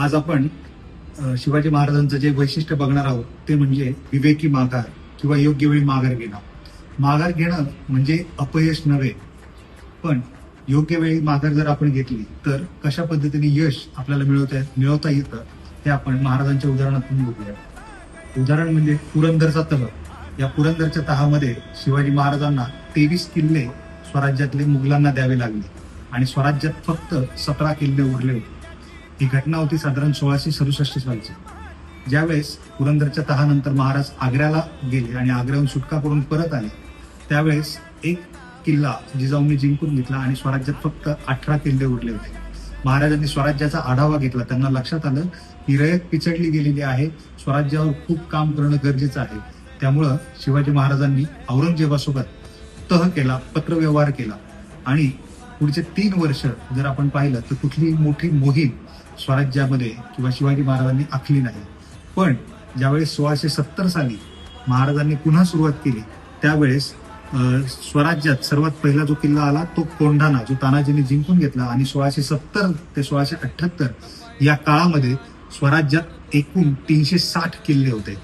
आज आपण शिवाजी महाराजांचं जे वैशिष्ट्य बघणार आहोत ते म्हणजे विवेकी माघार किंवा योग्य वेळी माघार घेणं. माघार घेणं म्हणजे अपयश नव्हे. पण योग्य वेळी माघार जर आपण घेतली तर कशा पद्धतीने यश आपल्याला मिळवता मिळवता येतं हे आपण महाराजांच्या उदाहरणातून बघूया. उदाहरण म्हणजे पुरंदरचा तह. या पुरंदरच्या तहामध्ये शिवाजी महाराजांना तेवीस किल्ले स्वराज्यातले मुघलांना द्यावे लागले. आणि स्वराज्यात फक्त सतरा किल्ले उरले होते. ही घटना होती साधारण सोळाशे सदुसष्ट सालची. ज्यावेळेस पुरंदरच्या तहानंतर महाराज आग्र्याला गेले आणि आग्र्याहून सुटका करून परत आले त्यावेळेस एक किल्ला जिजाऊंनी जिंकून घेतला आणि स्वराज्यात फक्त अठरा किल्ले उरले होते. महाराजांनी स्वराज्याचा आढावा घेतला. त्यांना लक्षात आलं की रयत पिचडली गेलेली आहे. स्वराज्यावर खूप काम करणं गरजेचं आहे. त्यामुळं शिवाजी महाराजांनी औरंगजेबासोबत तह केला पत्रव्यवहार केला. आणि पुढचे तीन वर्ष जर आपण पाहिलं तर कुठलीही मोठी मोहीम स्वराज्यामध्ये किंवा शिवाजी महाराजांनी आखली नाही. पण ज्यावेळेस सोळाशे सत्तर साली महाराजांनी पुन्हा सुरुवात केली त्यावेळेस स्वराज्यात सर्वात पहिला जो किल्ला आला तो कोंढाणा जो तानाजीने जिंकून घेतला आणि सोळाशे सत्तर ते सोळाशे अठ्ठ्याहत्तर या काळामध्ये स्वराज्यात एकूण तीनशे साठ किल्ले होते.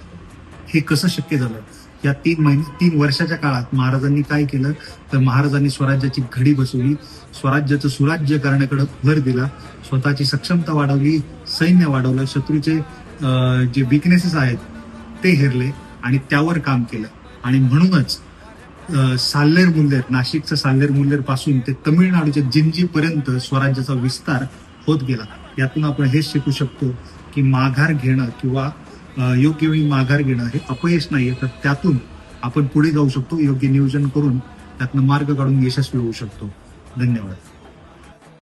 हे कसं शक्य झालं? या तीन महिने तीन वर्षाच्या काळात महाराजांनी काय केलं? तर महाराजांनी स्वराज्याची घडी बसवली. स्वराज्याचं सुराज्य करण्याकडे भर दिला. स्वतःची सक्षमता वाढवली सैन्य वाढवलं शत्रूचे जे विकनेसेस आहेत ते हेरले आणि त्यावर काम केलं. आणि म्हणूनच साल्लेर मुल्लेर नाशिकचं साल्लेर मुल्लेरपासून ते तमिळनाडूच्या जिंजीपर्यंत स्वराज्याचा विस्तार होत गेला. यातून आपण हेच शिकू शकतो की माघार घेणं किंवा योग्य वेळी माघार घेणं हे अपयश नाहीये. तर त्यातून आपण पुढे जाऊ शकतो योग्य नियोजन करून त्यातनं मार्ग काढून यशस्वी होऊ शकतो. धन्यवाद.